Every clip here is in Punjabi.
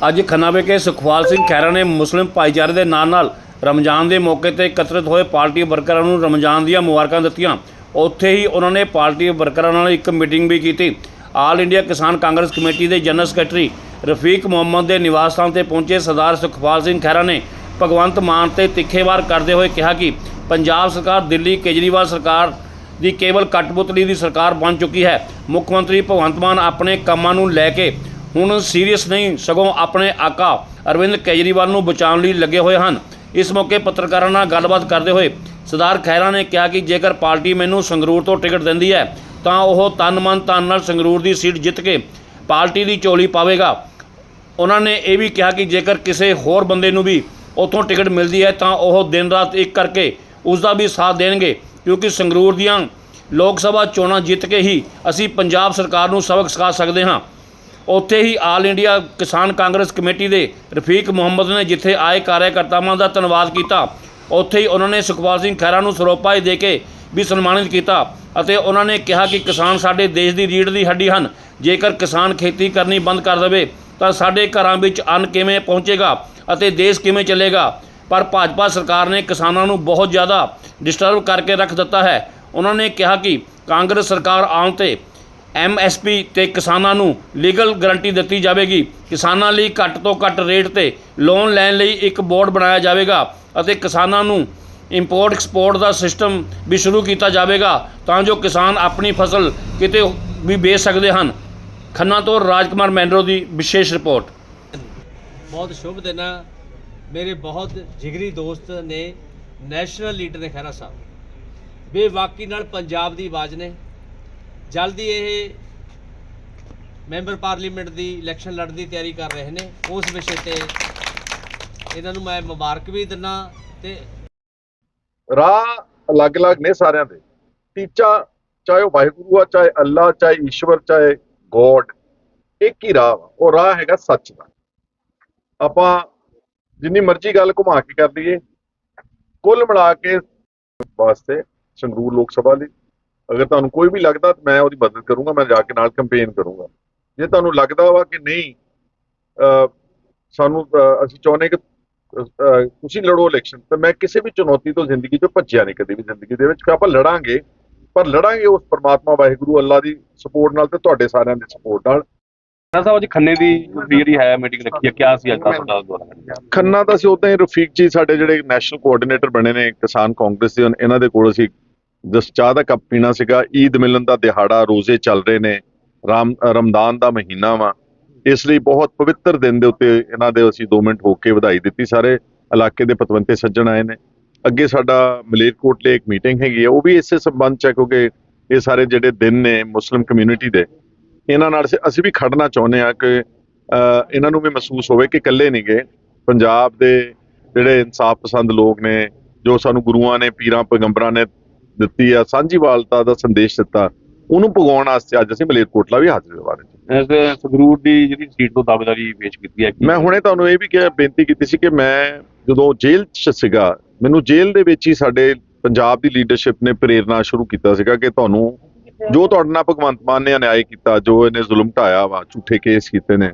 ਅੱਜ ਖੰਨਾ ਵਿਖੇ ਸੁਖਪਾਲ ਸਿੰਘ ਖਹਿਰਾ ਨੇ ਮੁਸਲਿਮ ਭਾਈਚਾਰੇ ਦੇ ਨਾਲ ਨਾਲ ਰਮਜ਼ਾਨ ਦੇ ਮੌਕੇ ਤੇ ਇਕੱਤਰਿਤ ਹੋਏ ਪਾਰਟੀ ਵਰਕਰਾਂ ਨੂੰ ਰਮਜ਼ਾਨ ਦੀਆਂ ਮੁਬਾਰਕਾਂ ਦਿੱਤੀਆਂ। ਉੱਥੇ ਹੀ ਉਹਨਾਂ ਨੇ ਪਾਰਟੀ ਵਰਕਰਾਂ ਨਾਲ ਇੱਕ ਮੀਟਿੰਗ ਵੀ ਕੀਤੀ। All India Kisan Congress committee ਦੇ ਜਨਰਲ ਸੈਕਟਰੀ ਰਫੀਕ ਮੁਹੰਮਦ ਦੇ ਨਿਵਾਸ ਸਥਾਨ ਤੇ ਪਹੁੰਚੇ ਸਰਦਾਰ ਸੁਖਪਾਲ ਸਿੰਘ ਖਹਿਰਾ ਨੇ ਭਗਵੰਤ ਮਾਨ ਤੇ ਤਿੱਖੇਵਾਰ ਕਰਦੇ ਹੋਏ ਕਿਹਾ ਕਿ ਪੰਜਾਬ ਸਰਕਾਰ ਦਿੱਲੀ ਕੇਜਰੀਵਾਲ ਸਰਕਾਰ ਦੀ ਕੇਵਲ ਕਟਪੁਤਲੀ ਦੀ ਸਰਕਾਰ ਬਣ ਚੁੱਕੀ ਹੈ। ਮੁੱਖ ਮੰਤਰੀ ਭਗਵੰਤ ਮਾਨ ਆਪਣੇ ਕੰਮਾਂ ਨੂੰ ਲੈ ਕੇ ਹੁਣ ਸੀਰੀਅਸ ਨਹੀਂ, ਸਗੋਂ ਆਪਣੇ ਆਕਾ ਅਰਵਿੰਦ ਕੇਜਰੀਵਾਲ ਨੂੰ ਬਚਾਉਣ ਲਈ ਲੱਗੇ ਹੋਏ ਹਨ। ਇਸ ਮੌਕੇ ਪੱਤਰਕਾਰਾਂ ਨਾਲ ਗੱਲਬਾਤ ਕਰਦੇ ਹੋਏ ਸਰਦਾਰ ਖਹਿਰਾ ਨੇ ਕਿਹਾ ਕਿ ਜੇਕਰ ਪਾਰਟੀ ਮੈਨੂੰ ਸੰਗਰੂਰ ਤੋਂ ਟਿਕਟ ਦਿੰਦੀ ਹੈ, ਤਾਂ ਉਹ ਤਨ ਮਨ ਧਨ ਨਾਲ ਸੰਗਰੂਰ ਦੀ ਸੀਟ ਜਿੱਤ ਕੇ ਪਾਰਟੀ ਦੀ ਝੋਲੀ ਪਾਵੇਗਾ। ਉਹਨਾਂ ਨੇ ਇਹ ਵੀ ਕਿਹਾ ਕਿ ਜੇਕਰ ਕਿਸੇ ਹੋਰ ਬੰਦੇ ਨੂੰ ਵੀ ਉੱਥੋਂ ਟਿਕਟ ਮਿਲਦੀ ਹੈ, ਤਾਂ ਉਹ ਦਿਨ ਰਾਤ ਇੱਕ ਕਰਕੇ ਉਸ ਦਾ ਵੀ ਸਾਥ ਦੇਣਗੇ, ਕਿਉਂਕਿ ਸੰਗਰੂਰ ਦੀਆਂ ਲੋਕ ਸਭਾ ਚੋਣਾਂ ਜਿੱਤ ਕੇ ਹੀ ਅਸੀਂ ਪੰਜਾਬ ਸਰਕਾਰ ਨੂੰ ਸਬਕ ਸਿਖਾ ਸਕਦੇ ਹਾਂ। ਉੱਥੇ ਹੀ ਆਲ ਇੰਡੀਆ ਕਿਸਾਨ ਕਾਂਗਰਸ ਕਮੇਟੀ ਦੇ ਰਫੀਕ ਮੁਹੰਮਦ ਨੇ ਜਿੱਥੇ ਆਏ ਕਾਰਜਕਰਤਾਵਾਂ ਦਾ ਧੰਨਵਾਦ ਕੀਤਾ, ਉੱਥੇ ਹੀ ਉਹਨਾਂ ਨੇ ਸੁਖਪਾਲ ਸਿੰਘ ਖਹਿਰਾ ਨੂੰ ਸਰੋਪਾ ਦੇ ਕੇ ਵੀ ਸਨਮਾਨਿਤ ਕੀਤਾ ਅਤੇ ਉਹਨਾਂ ਨੇ ਕਿਹਾ ਕਿ ਕਿਸਾਨ ਸਾਡੇ ਦੇਸ਼ ਦੀ ਰੀੜ੍ਹ ਦੀ ਹੱਡੀ ਹਨ, ਜੇਕਰ ਕਿਸਾਨ ਖੇਤੀ ਕਰਨੀ ਬੰਦ ਕਰ ਦੇਵੇ ਤਾਂ ਸਾਡੇ ਘਰਾਂ ਵਿੱਚ ਅੰਨ ਕਿਵੇਂ ਪਹੁੰਚੇਗਾ ਅਤੇ ਦੇਸ਼ ਕਿਵੇਂ ਚੱਲੇਗਾ? ਪਰ ਭਾਜਪਾ ਸਰਕਾਰ ਨੇ ਕਿਸਾਨਾਂ ਨੂੰ ਬਹੁਤ ਜ਼ਿਆਦਾ ਡਿਸਟਰਬ ਕਰਕੇ ਰੱਖ ਦਿੱਤਾ ਹੈ। ਉਹਨਾਂ ਨੇ ਕਿਹਾ ਕਿ ਕਾਂਗਰਸ ਸਰਕਾਰ ਆਉਣ ਤੇ ਐਮਐਸਪੀ ਤੇ ਕਿਸਾਨਾਂ ਨੂੰ ਲੀਗਲ ਗਾਰੰਟੀ ਦਿੱਤੀ ਜਾਵੇਗੀ। ਕਿਸਾਨਾਂ ਲਈ ਘੱਟ ਤੋਂ ਘੱਟ ਰੇਟ ਤੇ ਲੋਨ ਲੈਣ ਲਈ ਇੱਕ ਬੋਰਡ ਬਣਾਇਆ ਜਾਵੇਗਾ ਅਤੇ ਕਿਸਾਨਾਂ ਨੂੰ ਇੰਪੋਰਟ ਐਕਸਪੋਰਟ ਦਾ ਸਿਸਟਮ ਵੀ ਸ਼ੁਰੂ ਕੀਤਾ ਜਾਵੇਗਾ ਤਾਂ ਜੋ ਕਿਸਾਨ ਆਪਣੀ ਫਸਲ ਕਿਤੇ ਵੀ ਵੇਚ ਸਕਦੇ ਹਨ। ਖੰਨਾ ਤੋਂ ਰਾਜਕੁਮਾਰ ਮੈਂਡਰੋ ਦੀ ਵਿਸ਼ੇਸ਼ ਰਿਪੋਰਟ। ਬਹੁਤ ਸ਼ੁਭ ਦਿਨ ਆ। ਮੇਰੇ ਬਹੁਤ ਜਿਗਰੀ ਦੋਸਤ ਨੇ ਨੈਸ਼ਨਲ ਲੀਡਰ ਨੇ ਖਹਿਰਾ ਸਾਹਿਬ। ਬੇਵਾਕੀ ਨਾਲ ਪੰਜਾਬ ਦੀ ਆਵਾਜ਼ ਨੇ। ਜਲਦੀ ਇਹ ਮੈਂਬਰ ਪਾਰਲੀਮੈਂਟ ਦੀ ਇਲੈਕਸ਼ਨ ਲੜਨ ਦੀ ਤਿਆਰੀ ਕਰ ਰਹੇ ਨੇ। ਉਸ ਵਿਸ਼ੇ ਤੇ ਇਹਨਾਂ ਨੂੰ ਮੈਂ ਮੁਬਾਰਕ ਵੀ ਦਿੰਨਾ ਤੇ ਰਾਹ ਅਲੱਗ-ਅਲੱਗ ਨੇ ਸਾਰਿਆਂ ਦੇ। ਟੀਚਾ ਚਾਹੇ ਉਹ ਵਾਹਿਗੁਰੂ ਆ, ਚਾਹੇ ਅੱਲਾ, ਚਾਹੇ ਈਸ਼ਵਰ, ਚਾਹੇ ਗੋਡ, ਇੱਕ ਹੀ ਰਾਹ ਵਾ। ਉਹ ਰਾਹ ਹੈਗਾ ਸੱਚ ਦਾ। ਆਪਾਂ ਜਿੰਨੀ ਮਰਜ਼ੀ ਗੱਲ ਘੁਮਾ ਕੇ ਕਰ ਲਈਏ। ਕੁੱਲ ਮਿਲਾ ਕੇ ਵਾਸਤੇ ਸੰਗਰੂਰ ਲੋਕ ਸਭਾ ਲਈ ਅਗਰ ਤੁਹਾਨੂੰ ਕੋਈ ਵੀ ਲੱਗਦਾ ਤਾਂ ਮੈਂ ਉਹਦੀ ਮਦਦ ਕਰੂੰਗਾ ਮੈਂ ਜਾ ਕੇ ਨਾਲ ਕੰਪੇਨ ਕਰੂੰਗਾ। ਜੇ ਤੁਹਾਨੂੰ ਲੱਗਦਾ ਵਾ ਕਿ ਨਹੀਂ ਸਾਨੂੰ ਅਸੀਂ ਚਾਹੁੰਦੇ ਕਿ ਤੁਸੀਂ ਲੜੋ ਇਲੈਕਸ਼ਨ ਤੇ ਮੈਂ ਕਿਸੇ ਵੀ ਚੁਣੌਤੀ ਤੋਂ ਜ਼ਿੰਦਗੀ 'ਚੋਂ ਭੱਜਿਆ ਨਹੀਂ ਕਦੇ ਵੀ ਜ਼ਿੰਦਗੀ ਦੇ ਵਿੱਚ ਕਿ ਆਪਾਂ ਲੜਾਂਗੇ ਪਰ ਲੜਾਂਗੇ ਉਸ ਪਰਮਾਤਮਾ ਵਾਹਿਗੁਰੂ ਅੱਲਾ ਦੀ ਸਪੋਰਟ ਨਾਲ ਤੇ ਤੁਹਾਡੇ ਸਾਰਿਆਂ ਦੀ ਸਪੋਰਟ ਨਾਲ। ਸਰ ਸਾਹਿਬ ਅੱਜ ਖੰਨੇ ਦੀ ਜਿਹੜੀ ਹੈ ਮੀਟਿੰਗ ਰੱਖੀ ਹੈ ਕਿਆ ਸੀ ਅੱਜ ਦਾ ਤੁਹਾਡਾ ਦੁਆਰਾ ਖੰਨਾ ਤਾਂ ਅਸੀਂ ਉਦਾਂ ਹੀ ਰਫੀਕ ਜੀ ਸਾਡੇ ਜਿਹੜੇ ਨੈਸ਼ਨਲ ਕੋਆਰਡੀਨੇਟਰ ਬਣੇ ਨੇ ਕਿਸਾਨ ਕਾਂਗਰਸ ਦੇ ਇਹਨਾਂ ਦੇ ਕੋਲ ਅਸੀਂ ਜਸ ਚਾਹ ਦਾ ਕੱਪ ਪੀਣਾ ਸੀਗਾ, ਈਦ ਮਿਲਨ ਦਾ ਦਿਹਾੜਾ ਰੋਜ਼ੇ ਚੱਲ ਰਹੇ ਨੇ, ਰਾਮ, ਰਮਦਾਨ ਦਾ ਮਹੀਨਾ ਵਾ। ਇਸ ਲਈ ਬਹੁਤ ਪਵਿੱਤਰ ਦਿਨ ਦੇ ਉੱਤੇ ਇਹਨਾਂ ਦੇ ਅਸੀਂ 2 ਮਿੰਟ ਹੋ ਕੇ ਵਧਾਈ ਦਿੱਤੀ। ਸਾਰੇ ਇਲਾਕੇ ਦੇ ਪਤਵੰਤੇ ਸੱਜਣ ਆਏ ਨੇ। ਅੱਗੇ ਸਾਡਾ ਮਲੇਰਕੋਟਲੇ ਇੱਕ ਮੀਟਿੰਗ ਹੈਗੀ ਹੈ ਉਹ ਵੀ ਇਸੇ ਸੰਬੰਧ ਚ ਹੈ ਕਿਉਂਕਿ ਇਹ ਸਾਰੇ ਜਿਹੜੇ ਦਿਨ ਨੇ ਮੁਸਲਿਮ ਕਮਿਊਨਿਟੀ ਦੇ, ਇਹਨਾਂ ਨਾਲ ਅਸੀਂ- ਵੀ ਖੜਨਾ ਚਾਹੁੰਦੇ ਆ ਕਿ ਇਹਨਾਂ ਨੂੰ ਵੀ ਮਹਿਸੂਸ ਹੋਵੇ ਕਿ ਇਕੱਲੇ ਨਹੀਂ ਗਏ। ਪੰਜਾਬ ਦੇ ਜਿਹੜੇ ਇਨਸਾਫ ਪਸੰਦ ਲੋਕ ਨੇ, ਜੋ ਸਾਨੂੰ ਗੁਰੂਆਂ ਨੇ, ਪੀਰਾਂ, ਪੈਗੰਬਰਾਂ ਨੇ ਦਿੱਤੀ ਆ ਸਾਂਝੀਵਾਲਤਾ ਦਾ ਸੰਦੇਸ਼ ਦਿੱਤਾ। ਉਹਨੂੰ ਪਗਾਉਣ ਵਾਸਤੇ ਅੱਜ ਅਸੀਂ ਮਲੇਰਕੋਟਲਾ ਵੀ ਹਾਜ਼ਰ ਬਾਰੇ। ਇਸ ਸੰਗਰੂਰ ਦੀ ਜਿਹੜੀ ਸੀਟ ਤੋਂ ਦਾਅਵੇਦਾਰੀ ਪੇਸ਼ ਕੀਤੀ ਹੈ ਕਿ ਮੈਂ ਹੁਣੇ ਤੁਹਾਨੂੰ ਇਹ ਵੀ ਕਿਹਾ ਬੇਨਤੀ ਕੀਤੀ ਸੀ ਕਿ ਮੈਂ ਜਦੋਂ ਜੇਲ੍ਹ 'ਚ ਸੀਗਾ ਮੈਨੂੰ ਜੇਲ੍ਹ ਦੇ ਵਿੱਚ ਹੀ ਸਾਡੇ ਪੰਜਾਬ ਦੀ ਲੀਡਰਸ਼ਿਪ ਨੇ ਪ੍ਰੇਰਣਾ ਸ਼ੁਰੂ ਕੀਤਾ ਸੀਗਾ ਕਿ ਤੁਹਾਨੂੰ ਜੋ ਤੁਹਾਡੇ ਨਾਲ ਭਗਵੰਤ ਮਾਨ ਨੇ ਅਨਿਆਏ ਕੀਤਾ ਜੋ ਇਹਨੇ ਜ਼ੁਲਮ ਢਾਇਆ ਵਾ ਝੂਠੇ ਕੇਸ ਕੀਤੇ ਨੇ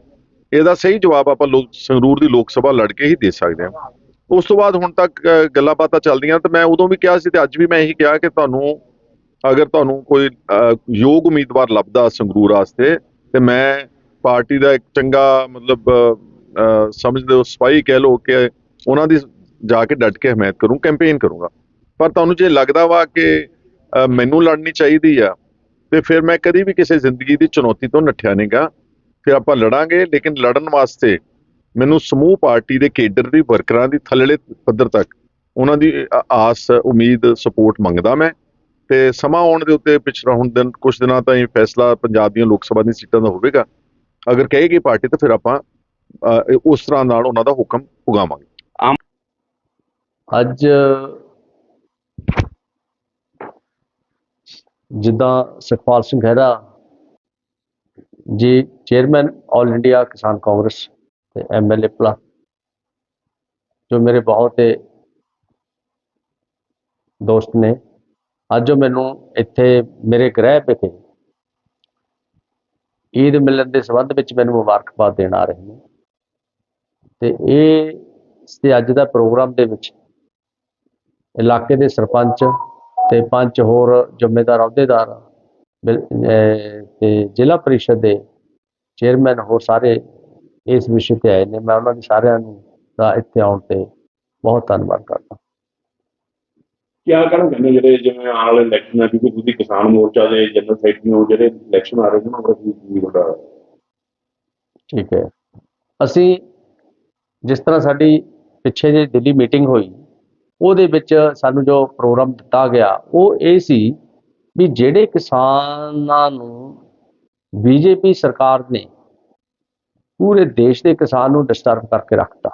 ਇਹਦਾ ਸਹੀ ਜਵਾਬ ਆਪਾਂ ਲੋਕ ਸੰਗਰੂਰ ਦੀ ਲੋਕ ਸਭਾ ਲੜ ਕੇ ਹੀ ਦੇ ਸਕਦੇ ਹਾਂ। ਉਸ ਤੋਂ ਬਾਅਦ ਹੁਣ ਤੱਕ ਗੱਲਾਂ ਬਾਤਾਂ ਚੱਲਦੀਆਂ ਤੇ ਮੈਂ ਉਦੋਂ ਵੀ ਕਿਹਾ ਸੀ ਤੇ ਅੱਜ ਵੀ ਮੈਂ ਇਹੀ ਕਿਹਾ ਕਿ ਤੁਹਾਨੂੰ, ਅਗਰ ਤੁਹਾਨੂੰ ਕੋਈ ਯੋਗ ਉਮੀਦਵਾਰ ਲੱਭਦਾ ਸੰਗਰੂਰ ਵਾਸਤੇ, ਤੇ ਮੈਂ ਪਾਰਟੀ ਦਾ ਇੱਕ ਚੰਗਾ ਮਤਲਬ ਸਮਝਦੇ ਹੋ ਸਫ਼ਾਈ ਕਹਿ ਲੋ ਕਿ ਉਹਨਾਂ ਦੀ ਜਾ ਕੇ ਡਟ ਕੇ ਹਮਾਇਤ ਕਰੂੰ ਕੈਂਪੇਨ ਕਰੂੰਗਾ। ਪਰ ਤੁਹਾਨੂੰ ਜੇ ਲੱਗਦਾ ਵਾ ਕਿ ਮੈਨੂੰ ਲੜਨੀ ਚਾਹੀਦੀ ਆ, ਤੇ ਫਿਰ ਮੈਂ ਕਦੀ ਵੀ ਕਿਸੇ ਜ਼ਿੰਦਗੀ ਦੀ ਚੁਣੌਤੀ ਤੋਂ ਨੱਠਿਆ ਨਹੀਂਗਾ ਫਿਰ ਆਪਾਂ ਲੜਾਂਗੇ, ਲੇਕਿਨ ਲੜਨ ਵਾਸਤੇ ਮੈਨੂੰ ਸਮੂਹ ਪਾਰਟੀ ਦੇ ਕੇਡਰ ਦੀ ਵਰਕਰਾਂ ਦੀ ਥੱਲੜੇ ਪੱਧਰ ਤੱਕ ਉਹਨਾਂ ਦੀ ਆਸ ਉਮੀਦ ਸਪੋਰਟ ਮੰਗਦਾ ਮੈਂ ਤੇ ਸਮਾਂ ਆਉਣ ਦੇ ਉੱਤੇ ਪਿਛੜਾ ਹੁਣ ਦਿਨ ਕੁਝ ਦਿਨਾਂ ਤਾਂ ਇਹ ਫੈਸਲਾ ਪੰਜਾਬ ਦੀਆਂ ਲੋਕ ਸਭਾ ਦੀਆਂ ਸੀਟਾਂ ਦਾ ਹੋਵੇਗਾ। ਅਗਰ ਕਹੇਗੀ ਪਾਰਟੀ ਤਾਂ ਫਿਰ ਆਪਾਂ ਉਸ ਤਰ੍ਹਾਂ ਨਾਲ ਉਹਨਾਂ ਦਾ ਹੁਕਮ ਪੁਗਾਵਾਂਗੇ ਅੱਜ ਜਿੱਦਾਂ ਸੁਖਪਾਲ ਸਿੰਘ ਖਹਿਰਾ ਜੀ ਚੇਅਰਮੈਨ ਆਲ ਇੰਡੀਆ ਕਿਸਾਨ ਕਾਂਗਰਸ ਤੇ ਐਮਐਲਏ ਪਲੱਸ ਜੋ ਮੇਰੇ ਬਹੁਤ ਦੋਸਤ ਨੇ। ਅੱਜ ਜੋ ਮੈਨੂੰ ਇੱਥੇ ਮੇਰੇ ਗ੍ਰਹਿ ਵਿਖੇ ਈਦ ਮਿਲਨ ਦੇ ਸੰਬੰਧ ਵਿੱਚ ਮੈਨੂੰ ਮੁਬਾਰਕਬਾਦ ਦੇਣ ਆ ਰਹੇ ਨੇ। ਤੇ ਇਹ ਤੇ ਅੱਜ ਦਾ ਪ੍ਰੋਗਰਾਮ ਦੇ ਵਿੱਚ ਇਲਾਕੇ ਦੇ ਸਰਪੰਚ ਤੇ ਪੰਜ ਹੋਰ ਜ਼ਿੰਮੇਦਾਰ, ਅਹੁਦੇਦਾਰ ਤੇ ਜ਼ਿਲ੍ਹਾ ਪਰਿਸ਼ਦ ਦੇ ਚੇਅਰਮੈਨ ਹੋਰ ਸਾਰੇ ਇਸ ਵਿਸ਼ੇ ਤੇ ਆਏ ਨੇ। ਮੈਂ ਉਹਨਾਂ ਦੀ ਸਾਰਿਆਂ ਨੂੰ ਦਾ ਇੱਥੇ ਆਉਣ ਤੇ ਬਹੁਤ ਧੰਨਵਾਦ ਕਰਦਾ। ਕਿਆ ਕਹਿਣਾ ਚਾਹੁੰਦੇ ਜਿਹੜੇ ਜਿਵੇਂ ਆਉਣ ਵਾਲੇ ਇਲੈਕਸ਼ਨ ਆ ਕਿਉਂਕਿ ਤੁਸੀਂ ਕਿਸਾਨ ਮੋਰਚਾ ਦੇ ਜਨਰਲ ਸੈਕਟਰੀ ਹੋ ਜਿਹੜੇ ਇਲੈਕਸ਼ਨ ਆ ਰਹੇ ਨੇ ਉਹਨਾਂ ਦਾ ਕੀ ਤੁਹਾਡਾ? ਠੀਕ ਹੈ। ਅਸੀਂ ਜਿਸ ਤਰ੍ਹਾਂ ਸਾਡੀ ਪਿੱਛੇ ਜੇ ਦਿੱਲੀ ਮੀਟਿੰਗ ਹੋਈ ਉਹਦੇ ਵਿੱਚ ਸਾਨੂੰ ਜੋ ਪ੍ਰੋਗਰਾਮ ਦਿੱਤਾ ਗਿਆ ਉਹ ਇਹ ਸੀ ਵੀ ਜਿਹੜੇ ਕਿਸਾਨਾਂ ਨੂੰ ਬੀਜੇਪੀ ਸਰਕਾਰ ਨੇ ਪੂਰੇ ਦੇਸ਼ ਦੇ ਕਿਸਾਨ ਨੂੰ ਡਿਸਟਰਬ ਕਰਕੇ ਰੱਖਤਾ।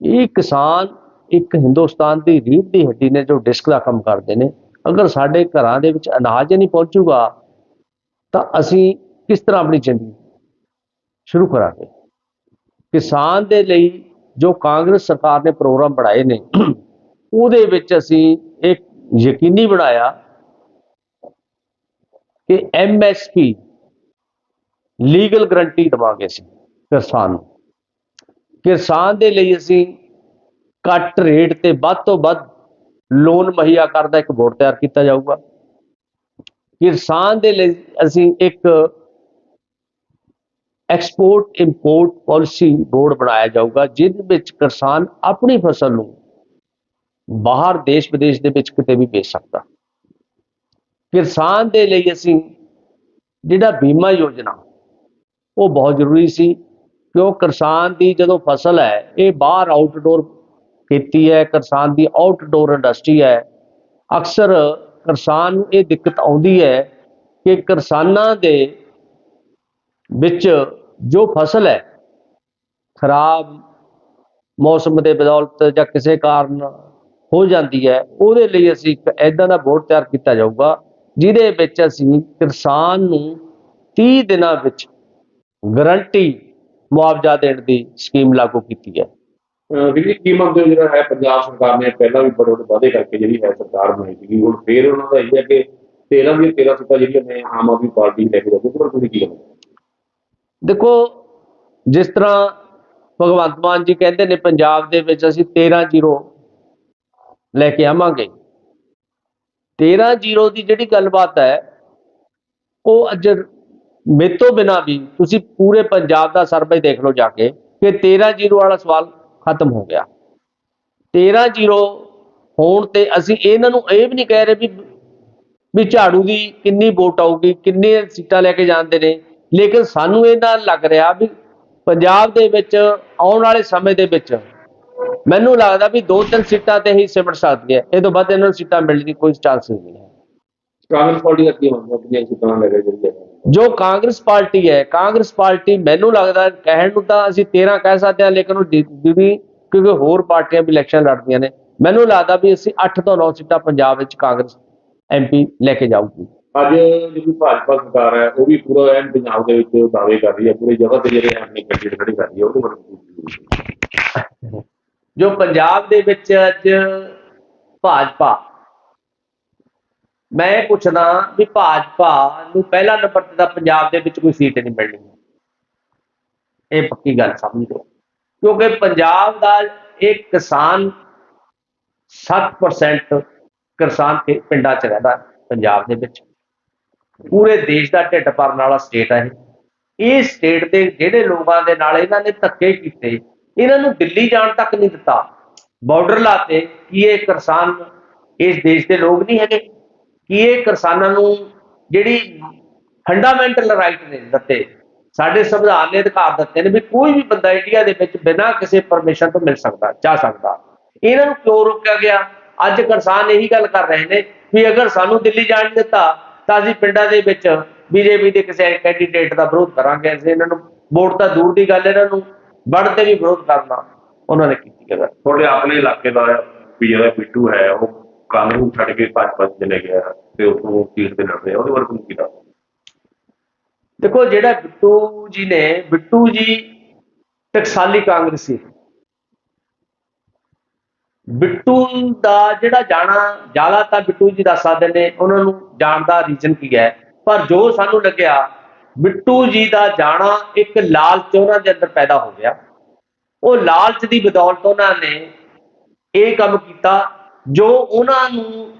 ਇਹ ਕਿਸਾਨ ਇੱਕ ਹਿੰਦੁਸਤਾਨ ਦੀ ਰੀੜ੍ਹ ਦੀ ਹੱਡੀ ਨੇ ਜੋ ਡਿਸਕ ਦਾ ਕੰਮ ਕਰਦੇ ਨੇ। ਅਗਰ ਸਾਡੇ ਘਰਾਂ ਦੇ ਵਿੱਚ ਅਨਾਜ ਨਹੀਂ ਪਹੁੰਚੂਗਾ, ਤਾਂ ਅਸੀਂ ਕਿਸ ਤਰ੍ਹਾਂ ਆਪਣੀ ਜ਼ਿੰਦਗੀ ਸ਼ੁਰੂ ਕਰਾਂਗੇ? ਕਿਸਾਨ ਦੇ ਲਈ ਜੋ ਕਾਂਗਰਸ ਸਰਕਾਰ ਨੇ ਪ੍ਰੋਗਰਾਮ ਬਣਾਏ ਨੇ, ਉਹਦੇ ਵਿੱਚ ਅਸੀਂ ਇੱਕ ਯਕੀਨੀ ਬਣਾਇਆ ਕਿ ਐਮਐਸਪੀ ਲੀਗਲ ਗਰੰਟੀ ਦਵਾਂਗੇ ਅਸੀਂ ਕਿਸਾਨ ਨੂੰ। ਕਿਸਾਨ ਦੇ ਲਈ ਅਸੀਂ ਘੱਟ ਰੇਟ ਤੇ ਵੱਧ ਤੋਂ ਵੱਧ ਲੋਨ ਮੁਹੱਈਆ ਕਰਦਾ ਇੱਕ ਬੋਰਡ ਤਿਆਰ ਕੀਤਾ ਜਾਊਗਾ। ਕਿਸਾਨ ਦੇ ਲਈ ਅਸੀਂ ਇੱਕ ਐਕਸਪੋਰਟ ਇੰਪੋਰਟ ਪਾਲਿਸੀ ਬੋਰਡ ਬਣਾਇਆ ਜਾਊਗਾ ਜਿਹਦੇ ਵਿੱਚ ਕਿਸਾਨ ਆਪਣੀ ਫਸਲ ਨੂੰ ਬਾਹਰ ਦੇਸ਼ ਵਿਦੇਸ਼ ਦੇ ਵਿੱਚ ਕਿਤੇ ਵੀ ਵੇਚ ਸਕਦਾ। ਕਿਸਾਨ ਦੇ ਲਈ ਅਸੀਂ ਜਿਹੜਾ ਬੀਮਾ ਯੋਜਨਾ ਉਹ ਬਹੁਤ ਜ਼ਰੂਰੀ ਸੀ, ਕਿਉਂ ਕਿਸਾਨ ਦੀ ਜਦੋਂ ਫਸਲ ਹੈ, ਇਹ ਬਾਹਰ ਆਊਟਡੋਰ ਖੇਤੀ ਹੈ, ਕਿਸਾਨ ਦੀ ਆਊਟਡੋਰ ਇੰਡਸਟਰੀ ਹੈ, ਅਕਸਰ ਕਿਸਾਨ ਨੂੰ ਇਹ ਦਿੱਕਤ ਆਉਂਦੀ ਹੈ ਕਿ ਕਿਸਾਨਾਂ ਦੇ ਵਿੱਚ ਜੋ ਫਸਲ ਹੈ, ਖਰਾਬ ਮੌਸਮ ਦੇ ਬਦੌਲਤ ਜਾਂ ਕਿਸੇ ਕਾਰਨ ਹੋ ਜਾਂਦੀ ਹੈ, ਉਹਦੇ ਲਈ ਅਸੀਂ ਇੱਕ ਐਦਾਂ ਦਾ ਬੋਰਡ ਤਿਆਰ ਕੀਤਾ ਜਾਊਗਾ, ਜਿਹਦੇ ਵਿੱਚ ਅਸੀਂ ਕਿਸਾਨ ਨੂੰ 30 ਦਿਨਾਂ ਵਿੱਚ ਗਰੰਟੀ ਮੁਆਵਜ਼ਾ ਦੇਣ ਦੀ ਸਕੀਮ ਲਾਗੂ ਕੀਤੀ ਹੈ। ਵੀਰ ਕੀ ਮੰਨਦੇ ਹੋ? ਜਿਹੜਾ ਹੈ ਪੰਜਾਬ ਸਰਕਾਰ ਨੇ ਪਹਿਲਾਂ ਵੀ ਬੜੇ ਵਾਅਦੇ ਕਰਕੇ ਜਿਹੜੀ ਹੈ ਸਰਕਾਰ ਬਣਾਈ ਸੀਗੀ ਹੁਣ ਫੇਰ ਉਹਨਾਂ ਦਾ ਇਹ ਹੈ ਕਿ 13 ਦੀਆਂ 13 ਸੀਟਾਂ ਜਿਹੜੀਆਂ ਨੇ ਆਮ ਆਦਮੀ ਪਾਰਟੀ ਲੈ ਕੇ ਜਾਊਗੀ। ਪਰ ਤੁਸੀਂ ਕੀ ਦੇਖੋ ਜਿਸ ਤਰ੍ਹਾਂ ਭਗਵੰਤ ਮਾਨ ਜੀ ਕਹਿੰਦੇ ਨੇ ਪੰਜਾਬ ਦੇ ਵਿੱਚ ਅਸੀਂ 13 ਜ਼ੀਰੋ ਲੈ ਕੇ ਆਵਾਂਗੇ। 13 ਜ਼ੀਰੋ ਦੀ ਜਿਹੜੀ ਗੱਲਬਾਤ ਹੈ ਉਹ ਅੱਜ ਮੇਰੇ ਤੋਂ ਬਿਨਾ ਵੀ ਤੁਸੀਂ ਪੂਰੇ ਪੰਜਾਬ ਦਾ ਸਰਵੇ ਦੇਖ ਲਓ ਜਾ ਕੇ ਕਿ 13 ਜ਼ੀਰੋ ਵਾਲਾ ਸਵਾਲ ਖਤਮ ਹੋ ਗਿਆ। 13 ਜ਼ੀਰੋ ਹੋਣ ਤੇ ਅਸੀਂ ਇਹਨਾਂ ਨੂੰ ਇਹ ਵੀ ਨਹੀਂ ਕਹਿ ਰਹੇ ਵੀ ਵੀ ਝਾੜੂ ਦੀ ਕਿੰਨੀ ਵੋਟ ਆਊਗੀ ਕਿੰਨੇ ਸੀਟਾਂ ਲੈ ਕੇ ਜਾਂਦੇ ਨੇ। ਲੇਕਿਨ ਸਾਨੂੰ ਇਹ ਨਾਲ ਲੱਗ ਰਿਹਾ ਵੀ ਪੰਜਾਬ ਦੇ ਵਿੱਚ ਆਉਣ ਵਾਲੇ ਸਮੇਂ ਦੇ ਵਿੱਚ ਮੈਨੂੰ ਲੱਗਦਾ ਵੀ ਦੋ ਤਿੰਨ ਸੀਟਾਂ ਤੇ ਹੀ ਸਿਮਟ ਸਕਦੀ ਹੈ। ਇਹ ਤੋਂ ਵੱਧ ਇਹਨਾਂ ਨੂੰ ਸੀਟਾਂ ਮਿਲਣ ਦੀ ਕੋਈ ਚਾਂਸ ਨਹੀਂ ਹੈ। ਕਾਂਗਰਸ ਪਾਰਟੀ ਦਾ ਕੀ ਮੰਨਦੇ ਸੀਟਾਂ ਲੈ ਕੇ ਜਿਹੜੀ ਜੋ ਕਾਂਗਰਸ ਪਾਰਟੀ ਹੈ ਕਾਂਗਰਸ ਪਾਰਟੀ ਮੈਨੂੰ ਲੱਗਦਾ ਕਹਿਣ ਨੂੰ ਤਾਂ ਅਸੀਂ 13 ਕਹਿ ਸਕਦੇ ਹਾਂ ਲੇਕਿਨ ਉਹ ਜਿਵੇਂ ਕਿਉਂਕਿ ਹੋਰ ਪਾਰਟੀਆਂ ਵੀ ਇਲੈਕਸ਼ਨ ਲੜਦੀਆਂ ਨੇ ਮੈਨੂੰ ਲੱਗਦਾ ਵੀ ਅਸੀਂ 8 ਤੋਂ 9 ਸੀਟਾਂ ਪੰਜਾਬ ਵਿੱਚ ਕਾਂਗਰਸ ਐਮਪੀ ਲੈ ਕੇ ਜਾਊਗੀ ਅੱਜ ਜਿਹੜੀ ਭਾਜਪਾ ਸਰਕਾਰ ਹੈ ਉਹ ਵੀ ਪੂਰਾ ਐਨ ਪੰਜਾਬ ਦੇ ਵਿੱਚ ਦਾਅਵੇ ਕਰ ਰਹੀ ਹੈ ਪੂਰੀ ਜਗ੍ਹਾ ਤੇ ਜਿਹੜੇ ਆਪਣੇ ਕੈਂਡੀਡੇਟ ਖੜੇ ਕਰ ਰਹੀ ਹੈ ਉਹਦੇ ਬਾਰੇ? ਜੋ ਪੰਜਾਬ ਦੇ ਵਿੱਚ ਅੱਜ ਭਾਜਪਾ ਮੈਂ ਇਹ ਪੁੱਛਦਾ ਵੀ ਭਾਜਪਾ ਨੂੰ ਪਹਿਲਾ ਨੰਬਰ ਤੇ ਤਾਂ ਪੰਜਾਬ ਦੇ ਵਿੱਚ ਕੋਈ ਸੀਟ ਨਹੀਂ ਮਿਲਣੀ। ਇਹ ਪੱਕੀ ਗੱਲ ਸਮਝ ਲਓ। ਕਿਉਂਕਿ ਪੰਜਾਬ ਦਾ ਇੱਕ ਕਿਸਾਨ 7% ਕਿਸਾਨ ਤੇ ਪਿੰਡਾਂ 'ਚ ਰਹਿੰਦਾ ਪੰਜਾਬ ਦੇ ਵਿੱਚ। ਪੂਰੇ ਦੇਸ਼ ਦਾ ਢਿੱਡ ਭਰਨ ਵਾਲਾ ਸਟੇਟ ਹੈ ਇਹ। ਸਟੇਟ ਦੇ ਜਿਹੜੇ ਲੋਕਾਂ ਦੇ ਨਾਲ ਇਹਨਾਂ ਨੇ ਧੱਕੇ ਕੀਤੇ, ਇਹਨਾਂ ਨੂੰ ਦਿੱਲੀ ਜਾਣ ਤੱਕ ਨਹੀਂ ਦਿੱਤਾ। ਬਾਰਡਰ ਲਾਤੇ ਕੀ ਇਹ ਕਿਸਾਨ ਇਸ ਦੇਸ਼ ਦੇ ਲੋਕ ਨਹੀਂ ਹੈਗੇ। ਕੀ ਇਹ ਕਿਸਾਨਾਂ ਨੂੰ ਜਿਹੜੀ ਫੰਡਾਮੈਂਟਲ ਰਾਈਟ ਨੇ ਦਿੱਤੇ, ਸਾਡੇ ਸੰਵਿਧਾਨ ਨੇ ਅਧਿਕਾਰ ਦਿੱਤੇ ਨੇ ਵੀ ਕੋਈ ਵੀ ਬੰਦਾ ਇੰਡੀਆ ਦੇ ਵਿੱਚ ਬਿਨਾਂ ਕਿਸੇ ਪਰਮਿਸ਼ਨ ਤੋਂ ਮਿਲ ਸਕਦਾ, ਜਾ ਸਕਦਾ। ਇਹਨਾਂ ਨੂੰ ਕਿਉਂ ਰੋਕਿਆ ਗਿਆ? ਅੱਜ ਕਿਸਾਨ ਇਹੀ ਗੱਲ ਕਰ ਰਹੇ ਨੇ ਵੀ ਅਗਰ ਸਾਨੂੰ ਦਿੱਲੀ ਜਾਣ ਦਿੱਤਾ, ਤਾਂ ਅਸੀਂ ਪਿੰਡਾਂ ਦੇ ਵਿੱਚ ਬੀਜੇਪੀ ਦੇ ਕਿਸੇ ਕੈਂਡੀਡੇਟ ਦਾ ਵਿਰੋਧ ਕਰਾਂਗੇ, ਅਸੀਂ ਇਹਨਾਂ ਨੂੰ ਵੋਟ ਤਾਂ ਦੂਰ ਦੀ ਗੱਲ ਇਹਨਾਂ ਨੂੰ ਵੜ ਤੇ ਵੀ ਵਿਰੋਧ ਕਰਨਾ, ਉਹਨਾਂ ਨੇ ਕੀਤੀ ਗੱਲ ਤੁਹਾਡੇ ਆਪਣੇ ਇਲਾਕੇ ਦਾ ਪੀਏ ਦਾ ਬਿੱਟੂ ਹੈ, ਉਹ ਕਾਂਗਰਸ ਛੱਡ ਕੇ ਭਾਜਪਾ 'ਚ ਚਲੇ ਗਿਆ ਤੇ ਉਸਨੂੰ ਸੀਟ ਤੇ ਲੜ ਰਿਹਾ ਉਹਦੇ ਬਾਰੇ ਤੁਸੀਂ ਕੀ ਦੱਸੋ ਦੇਖੋ, ਜਿਹੜਾ ਬਿੱਟੂ ਜੀ ਨੇ, ਬਿੱਟੂ ਜੀ ਟਕਸਾਲੀ ਕਾਂਗਰਸੀ ਬਿੱਟੂ ਦਾ ਜਿਹੜਾ ਜਾਣਾ ਜ਼ਿਆਦਾ ਤਾਂ ਬਿੱਟੂ ਜੀ ਦੱਸ ਸਕਦੇ ਨੇ, ਉਹਨਾਂ ਨੂੰ ਜਾਣ ਦਾ ਰੀਜ਼ਨ ਕੀ ਹੈ? ਪਰ ਜੋ ਸਾਨੂੰ ਲੱਗਿਆ, ਬਿੱਟੂ ਜੀ ਦਾ ਜਾਣਾ ਇੱਕ ਲਾਲਚ ਉਹਨਾਂ ਦੇ ਅੰਦਰ ਪੈਦਾ ਹੋ ਗਿਆ। ਉਹ ਲਾਲਚ ਦੀ ਬਦੌਲਤ ਉਹਨਾਂ ਨੇ ਇਹ ਕੰਮ ਕੀਤਾ ਜੋ ਉਹਨਾਂ ਨੂੰ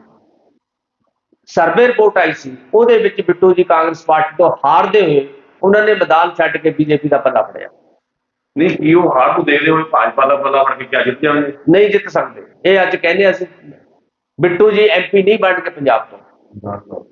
ਸਰਵੇ ਰਿਪੋਰਟ ਆਈ ਸੀ ਉਹਦੇ ਵਿੱਚ ਬਿੱਟੂ ਜੀ ਕਾਂਗਰਸ ਪਾਰਟੀ ਤੋਂ ਹਾਰਦੇ ਹੋਏ ਉਹਨਾਂ ਨੇ ਮੈਦਾਨ ਛੱਡ ਕੇ ਬੀਜੇਪੀ ਦਾ ਪੱਲਾ ਫੜਿਆ। ਨਹੀਂ ਕੀ ਉਹ ਹਾਰ ਨੂੰ ਦੇਖਦੇ ਹੋਏ ਭਾਜਪਾ ਦਾ ਬੱਲਾ ਫੜ ਕੇ ਕਿਆ ਜਿੱਤ ਜਾਣਗੇ? ਨਹੀਂ ਜਿੱਤ ਸਕਦੇ। ਇਹ ਅੱਜ ਕਹਿੰਦੇ ਅਸੀਂ ਬਿੱਟੂ ਜੀ ਐਮਪੀ ਨਹੀਂ ਬਣ ਕੇ ਪੰਜਾਬ ਤੋਂ।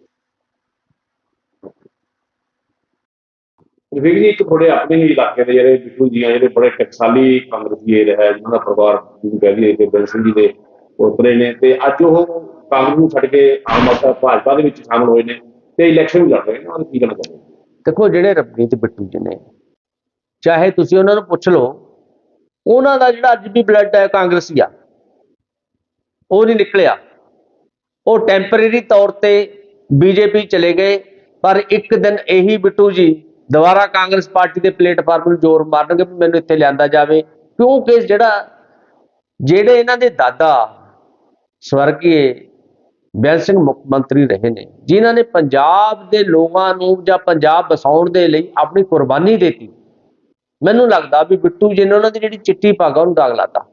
ਰਵੀਕ ਜੀ ਇੱਕ ਥੋੜੇ ਆਪਣੇ ਹੀ ਇਲਾਕੇ ਦੇ ਜਿਹੜੇ ਬਿੱਟੂ ਜੀ ਆ ਜਿਹੜੇ ਬੜੇ ਟਕਸਾਲੀ ਕਾਂਗਰਸੀ ਰਹੇ ਜਿਨ੍ਹਾਂ ਦਾ ਪਰਿਵਾਰ ਜਿਹਨੂੰ ਕਹਿ ਲਈਏ ਕਿ ਜੀ ਦੇ ਉਤਰੇ ਨੇ ਤੇ ਅੱਜ ਉਹ ਕਾਂਗਰਸ ਨੂੰ ਛੱਡ ਕੇ ਆਮ ਆਦਮੀ ਭਾਜਪਾ ਦੇ ਵਿੱਚ ਸ਼ਾਮਲ ਹੋਏ ਨੇ ਤੇ ਇਲੈਕਸ਼ਨ ਵੀ ਲੜ ਰਹੇ ਨੇ, ਉਹਨਾਂ ਨੂੰ ਕੀ ਕਹਿਣਾ ਚਾਹੁੰਦੇ ਦੇਖੋ, ਜਿਹੜੇ ਰਵਨੀਤ ਬਿੱਟੂ ਜੀ ਨੇ, ਚਾਹੇ ਤੁਸੀਂ ਉਹਨਾਂ ਨੂੰ ਪੁੱਛ ਲਓ, ਉਹਨਾਂ ਦਾ ਜਿਹੜਾ ਅੱਜ ਵੀ ਬਲੱਡ ਹੈ, ਕਾਂਗਰਸੀ ਆ। ਉਹ ਨਹੀਂ ਨਿਕਲਿਆ। ਉਹ ਟੈਂਪਰੇਰੀ ਤੌਰ ਤੇ ਬੀਜੇਪੀ ਚਲੇ ਗਏ, ਪਰ ਇੱਕ ਦਿਨ ਇਹੀ ਬਿੱਟੂ ਜੀ ਦੁਬਾਰਾ ਕਾਂਗਰਸ ਪਾਰਟੀ ਦੇ ਪਲੇਟਫਾਰਮ ਨੂੰ ਜ਼ੋਰ ਮਾਰਨਗੇ ਵੀ ਮੈਨੂੰ ਇੱਥੇ ਲਿਆਂਦਾ ਜਾਵੇ। ਕਿਉਂ ਕੇਸ ਜਿਹੜਾ, ਜਿਹੜੇ ਇਹਨਾਂ ਦੇ ਦਾਦਾ, ਸਵਰਗੀਏ ਬੈਲ ਸਿੰਘ ਮੁੱਖ ਮੰਤਰੀ ਰਹੇ ਨੇ, ਜਿਨ੍ਹਾਂ ਨੇ ਪੰਜਾਬ ਦੇ ਲੋਕਾਂ ਨੂੰ ਜਾਂ ਪੰਜਾਬ ਬਸਾਉਣ ਦੇ ਲਈ ਆਪਣੀ ਕੁਰਬਾਨੀ ਦਿੱਤੀ। ਮੈਨੂੰ ਲੱਗਦਾ ਵੀ ਬਿੱਟੂ ਜੀ ਨੇ ਉਹਨਾਂ ਦੀ ਜਿਹੜੀ ਚਿੱਟੀ ਪੱਗ ਉਹਨੂੰ ਦਾਗ ਲਾਤਾ,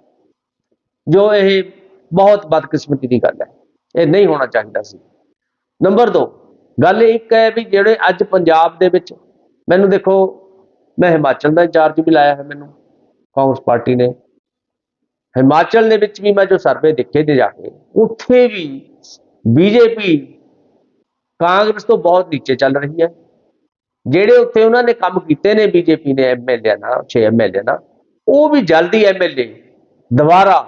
ਜੋ ਇਹ ਬਹੁਤ ਬਦਕਿਸਮਤੀ ਦੀ ਗੱਲ ਹੈ, ਇਹ ਨਹੀਂ ਹੋਣਾ ਚਾਹੀਦਾ ਸੀ। ਨੰਬਰ 2 ਗੱਲ ਇੱਕ ਹੈ ਵੀ ਜਿਹੜੇ ਅੱਜ ਪੰਜਾਬ ਦੇ ਵਿੱਚ, ਮੈਨੂੰ ਦੇਖੋ, ਮੈਂ ਹਿਮਾਚਲ ਦਾ ਇੰਚਾਰਜ ਵੀ ਲਾਇਆ ਹੈ ਮੈਨੂੰ, ਕਾਂਗਰਸ ਪਾਰਟੀ ਨੇ। ਹਿਮਾਚਲ ਦੇ ਵਿੱਚ ਵੀ ਮੈਂ ਜੋ ਸਰਵੇ ਦੇਖੇ ਤੇ ਜਾ ਕੇ, ਉੱਥੇ ਵੀ ਬੀਜੇਪੀ ਕਾਂਗਰਸ ਤੋਂ ਬਹੁਤ ਨੀਚੇ ਚੱਲ ਰਹੀ ਹੈ। ਜਿਹੜੇ ਉੱਥੇ ਉਹਨਾਂ ਨੇ ਕੰਮ ਕੀਤੇ ਨੇ ਬੀਜੇਪੀ ਨੇ ਐਮਐਲਏ ਨਾਲ 6 ਐਮਐਲਏ ਨਾਲ, ਉਹ ਵੀ ਜਲਦੀ ਐਮਐਲਏ ਦੁਬਾਰਾ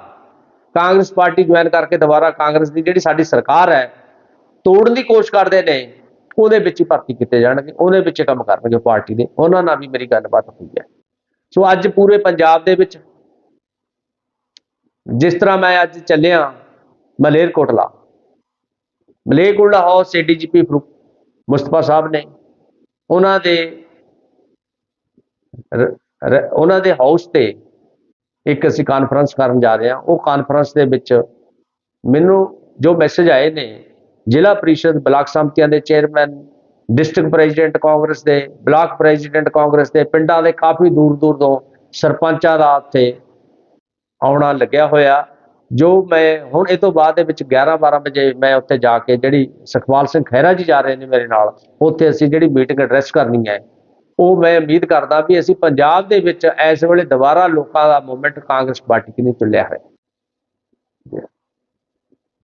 ਕਾਂਗਰਸ ਪਾਰਟੀ ਜੁਆਇਨ ਕਰਕੇ ਦੁਬਾਰਾ ਕਾਂਗਰਸ ਦੀ ਜਿਹੜੀ ਸਾਡੀ ਸਰਕਾਰ ਹੈ, ਤੋੜਨ ਦੀ ਕੋਸ਼ਿਸ਼ ਕਰਦੇ ਨੇ, ਉਹਦੇ ਵਿੱਚ ਹੀ ਭਰਤੀ ਕੀਤੇ ਜਾਣਗੇ, ਉਹਦੇ ਵਿੱਚ ਹੀ ਕੰਮ ਕਰਨਗੇ ਪਾਰਟੀ ਦੇ। ਉਹਨਾਂ ਨਾਲ ਵੀ ਮੇਰੀ ਗੱਲਬਾਤ ਹੋਈ ਹੈ। ਸੋ ਅੱਜ ਪੂਰੇ ਪੰਜਾਬ ਦੇ ਵਿੱਚ ਜਿਸ ਤਰ੍ਹਾਂ ਮੈਂ ਅੱਜ ਚੱਲਿਆ ਮਲੇਰਕੋਟਲਾ ਮਲੇਰਕੋਟਲਾ ਹਾਊਸ ਏਡੀਜੀਪੀ ਮੁਸਤਫਾ ਸਾਹਿਬ ਨੇ ਉਹਨਾਂ ਦੇ ਉਹਨਾਂ ਦੇ ਹਾਊਸ ਤੇ ਇੱਕ ਅਸੀਂ ਕਾਨਫਰੰਸ ਕਰਨ ਜਾ ਰਹੇ ਹਾਂ। ਉਹ ਕਾਨਫਰੰਸ ਦੇ ਵਿੱਚ ਮੈਨੂੰ ਜੋ ਮੈਸੇਜ ਆਏ ਨੇ, ਜ਼ਿਲ੍ਹਾ ਪ੍ਰੀਸ਼ਦ ਬਲਾਕ ਸੰਮਤੀਆਂ ਦੇ ਚੇਅਰਮੈਨ ਡਿਸਟ੍ਰਿਕਟ ਪ੍ਰੈਜ਼ੀਡੈਂਟ ਕਾਂਗਰਸ ਦੇ, ਬਲਾਕ ਪ੍ਰੈਜ਼ੀਡੈਂਟ ਕਾਂਗਰਸ ਦੇ, ਪਿੰਡਾਂ ਦੇ ਕਾਫੀ ਦੂਰ ਦੂਰ ਤੋਂ ਸਰਪੰਚਾਂ ਦਾ ਉੱਥੇ ਆਉਣਾ ਲੱਗਿਆ ਹੋਇਆ। ਜੋ ਮੈਂ ਹੁਣ ਇਹ ਤੋਂ ਬਾਅਦ ਦੇ ਵਿੱਚ 11 12 ਵਜੇ ਮੈਂ ਉੱਥੇ ਜਾ ਕੇ ਜਿਹੜੀ ਸੁਖਪਾਲ ਸਿੰਘ ਖਹਿਰਾ ਜੀ ਜਾ ਰਹੇ ਨੇ ਮੇਰੇ ਨਾਲ, ਉੱਥੇ ਅਸੀਂ ਜਿਹੜੀ ਮੀਟਿੰਗ ਐਡਰੈਸ ਕਰਨੀ ਹੈ, ਉਹ ਮੈਂ ਉਮੀਦ ਕਰਦਾ ਵੀ ਅਸੀਂ ਪੰਜਾਬ ਦੇ ਵਿੱਚ ਇਸ ਵੇਲੇ ਦੁਬਾਰਾ ਲੋਕਾਂ ਦਾ ਮੂਵਮੈਂਟ ਕਾਂਗਰਸ ਪਾਰਟੀ ਕਿਨੇ ਤੁਲਿਆ ਹੈ।